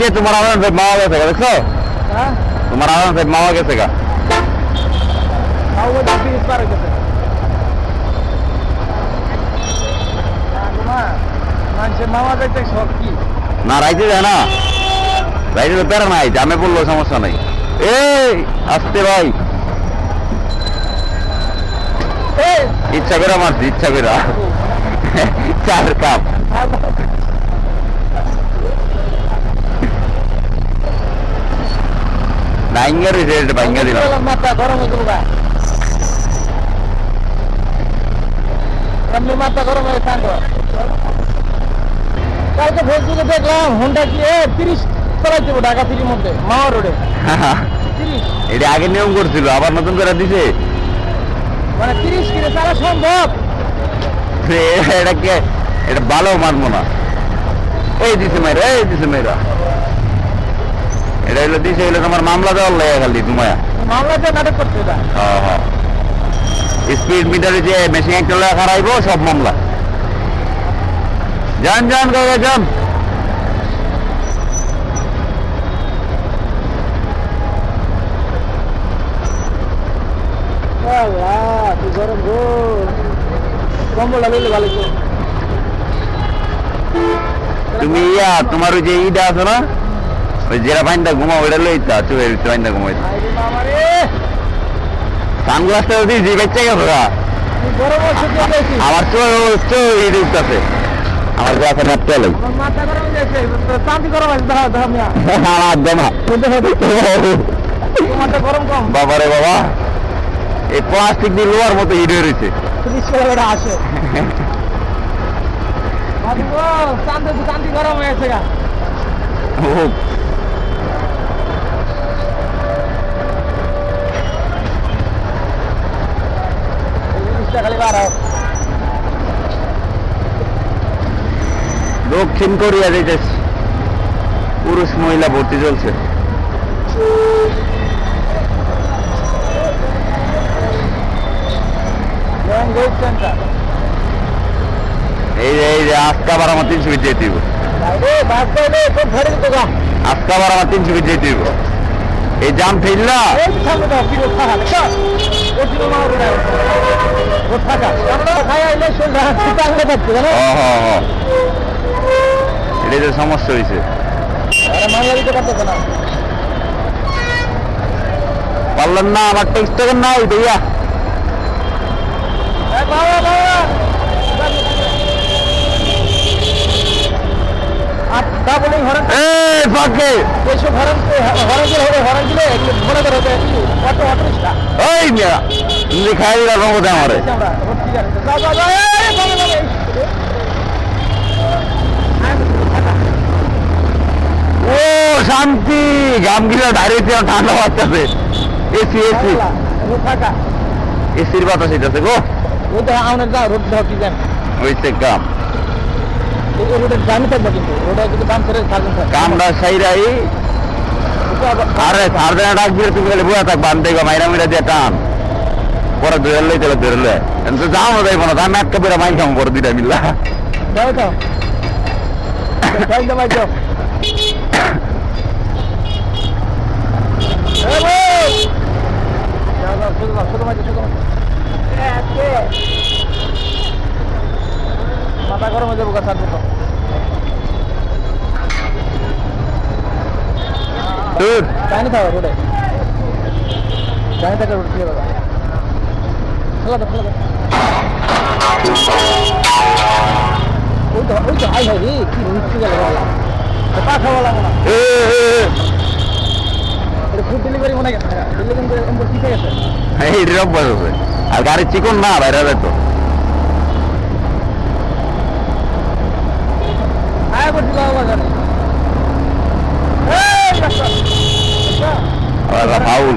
যে তোমার সাহেব মাওয়া গেছে দেখছ? তোমার সাহেব মাওয়া গেছে গা। হয় না রাইতে যায় না। রাইতে তো প্যারা নাই জামে পড়ল সমস্যা নাই। এই আসতে ভাই। এই! ইচ্ছা করে মারছি ইচ্ছা করে। চার কাপ। এটা ভাঙ্গা দিলাম মাথা গরম হয়ে যাব এমনি মাথা গরম হয়ে থাকো কালকে ফেসবুকে দেখলাম হোন্ডা কি এ তিরিশ চালাইতে ঢাকা সিটির মধ্যে মাওয়া রোডে এটা আগে নিয়ম করছিল আবার নতুন করে দিছে মানে তিরিশ কিনে চালা সম্ভব এটা ভালো মানবো না এই দিছে মেয়েরা এই দিছে মেয়েরা এটা হলো দিছে হলো তোমার মামলা দেওয়ার লাগে খালি তোমায় মামলাতে নাটক করছে এটা স্পিড মিটারে যে মেশিন একটা লাগা খারাইবো সব মামলা। যান যান কাকা যান। গরম গো। কম্বলটা লইলে ভালো তুমি ইয়া তোমার ওই যে ইটা আছে না? ওই যেটা বাইন্দা ঘুমাও ওইটা লইতা চুয়ের বাইন্দা ঘুমাইতা আইরে বাবা রে, সানগ্লাসটা দিয়েছি বেচে গেছো। আমার আমার লই আমার মাথা গরম গেছে, গরম আছে, দাঁড়াও, দাঁড়াও মিয়া। আমার দমা তোমারটা গরম কম, বাবারে বাবা এই প্লাস্টিক দিয়ে লোয়ার মতো হিট হয়ে রয়েছে তিরিশ কিলোমিটার আসে। বাবু গো, চাঁদে তো চাঁদি গরম হয়ে গেছে গা। ও এই জিনিসটা খালি বাড়াও। দক্ষিণ কোরিয়া যেতেছি পুরুষ মহিলা ভর্তি চলছে. এই যে এই যে আজকা বার আমার তিনশো যেতে দিব। আজকা বার আমার তিনশো যেতে দিব। এই জাম ফেললা হাঁটতে জানো? হ হ হ এটা যে সমস্যা হয়েছে মামলা দিতে পারতেছে না। পারলেন না আমার টেক্সট টাকেন বাবা, বাবা। আর এই ফাঁকে এসব হরেন হরেন দিলে হবে হরেন দিলে একটু মনে করে হবে একটু অটো অটো রিক্সা ওই মিয়া তুমি খাই দিলা রঙতে আমারে আমরা রোড ঠিক আছে যাও যাও যাও এই বাবা বাবা এই। ও শান্তি! গামগিলা ডাইরেক্ট ঠান্ডা বাচ্চাছে এসি এসি এসির বাতাস হইতেছে গো। রোড দেখা আমাদের যাও রোড দাও কি জান। কাম এই রোডের দামি থাকবে কিন্তু রোডে কিন্তু দাম করে থাকবেন কামটা সাইরাই। আরে ডাক দিয়ে তুমি বুয়া থাক বান্ধে গো মাইরা মিরা দিয়ে টান। পরে ধরে লই চলে ধরে লই। তো যাও না যাইব না দাম এক কাপড়ে মাই খাম পরে দুইটা মিল্লা যাও যাও। যাই যাও যাই যাও এই ভাই! যাও, যাও, শুরু করো, শুরু করো, শুরু করো। মাথা গরম হয়ে যাব গা স্যার দেখো দূর জানি থাকো রোডে জানি থাকো রোড ফিরে বাবা খেলা দাও খেলা দাও ওই তো ওই তো হাই হাই রে কি রুচি গেল বাবা পা খাওয়া লাগবে না এ, এ, এ। এটা ফুড ডেলিভারি মনে গেছে ডেলিভারি এমন শিখে গেছে এই রব বসে আর গাড়ি চিকন না বাইরে তো আয় করছি বাবা জানি এই রাস্তা আর ফাউল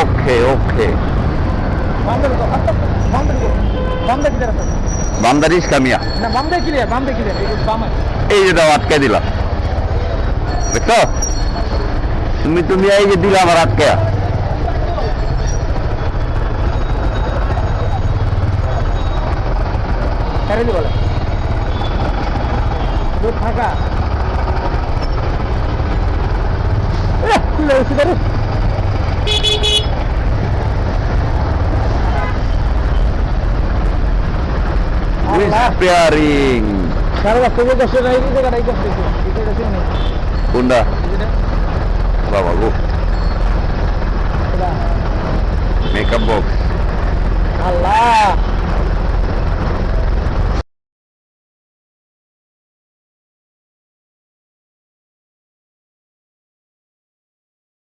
ওকে ওকে বাম দেখো বাম দেখো বাম দেখি যারা বান্দারিস কামিয়া। এই যে দাও আটকে দিলাম। দেখছ? তুমি তুমি এই যে দিলা আমার আটকে ফাঁকা এহ, খুলে গেছে গাড়ি। আল্লাহ, স্পেয়ারিং সারা রাস্তা দিয়ে কষ্ট নাই, এই জায়গাটাই কষ্ট হয়েছে। এই জায়গাটা ছিল না। কোনটা বাবা গো। মেকআপ বক্স আল্লাহ